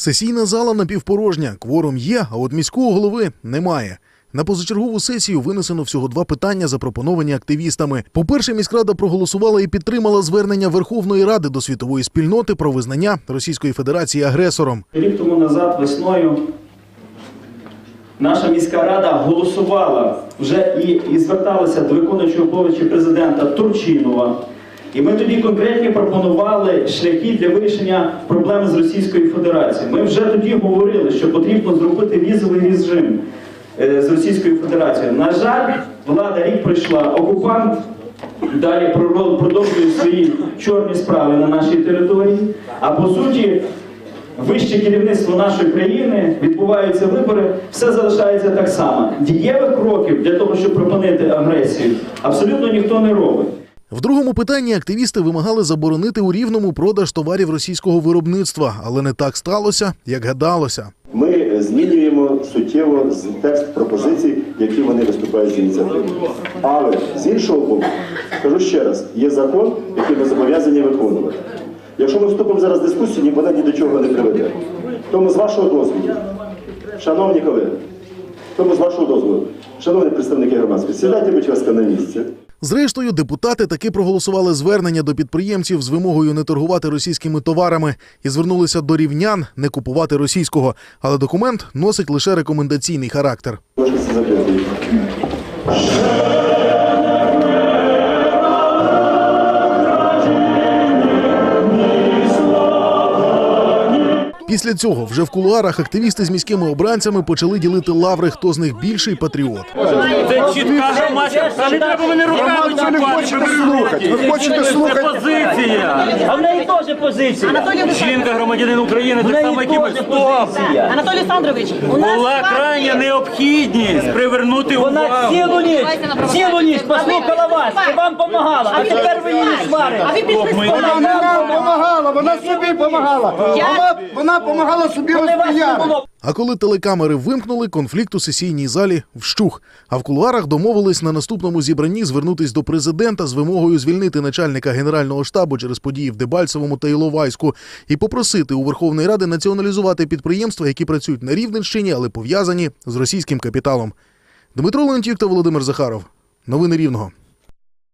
Сесійна зала напівпорожня, кворум є, а от міського голови немає. На позачергову сесію винесено всього два питання, запропоновані активістами. По-перше, міськрада проголосувала і підтримала звернення Верховної Ради до світової спільноти про визнання Російської Федерації агресором. Рік тому назад весною наша міська рада голосувала вже і, і зверталася до виконуючого обов'язки президента Турчинова. І ми тоді конкретні пропонували шляхи для вирішення проблеми з Російською Федерацією. Ми вже тоді говорили, що потрібно зробити візовий режим е, з Російською Федерацією. На жаль, влада рік пройшла, окупант далі продовжує свої чорні справи на нашій території. А по суті, вище керівництво нашої країни відбуваються вибори, все залишається так само. Дієвих кроків для того, щоб припинити агресію, абсолютно ніхто не робить. В другому питанні активісти вимагали заборонити у рівному продаж товарів російського виробництва, але не так сталося, як гадалося. Ми змінюємо суттєво текст пропозицій, які вони виступають з ініціативи. Але з іншого боку, кажу ще раз, є закон, який ми зобов'язані виконувати. Якщо ми вступимо зараз в дискусію, ні вона ні до чого не приведе. Тому з вашого дозволу, шановні колеги, тому з вашого дозволу, шановні представники громадськості, сідайте, будь ласка, на місце. Зрештою, депутати таки проголосували звернення до підприємців з вимогою не торгувати російськими товарами і звернулися до рівнян не купувати російського. Але документ носить лише рекомендаційний характер. Після цього вже в кулуарах активісти з міськими обранцями почали ділити лаври, хто з них більший патріот. Це чітка громадська. Не треба мене руками чіпати. Ви хочете слухати? Це позиція. А в неї теж позиція. Жінка громадянин України, так само, як і ми. Стоп! Анатолій Олександрович, у нас Була крайня необхідність привернути Вона цілу ніч, цілу ніч послухала вас і вам помагала, а тепер ви її сварите. Вона не нам допомагала, вона собі допомагала. Вона, вона допомагала собі розпіяти. А коли телекамери вимкнули, конфлікт у сесійній залі вщух. А в кулуарах домовились на наступному зібранні звернутись до президента з вимогою звільнити начальника генерального штабу через події в Дебальцевому та Іловайську і попросити у Верховної Ради націоналізувати підприємства, які працюють на Рівненщині, але пов'язані з російським капіталом. Дмитро Леонтьюк та Володимир Захаров. Новини Рівного.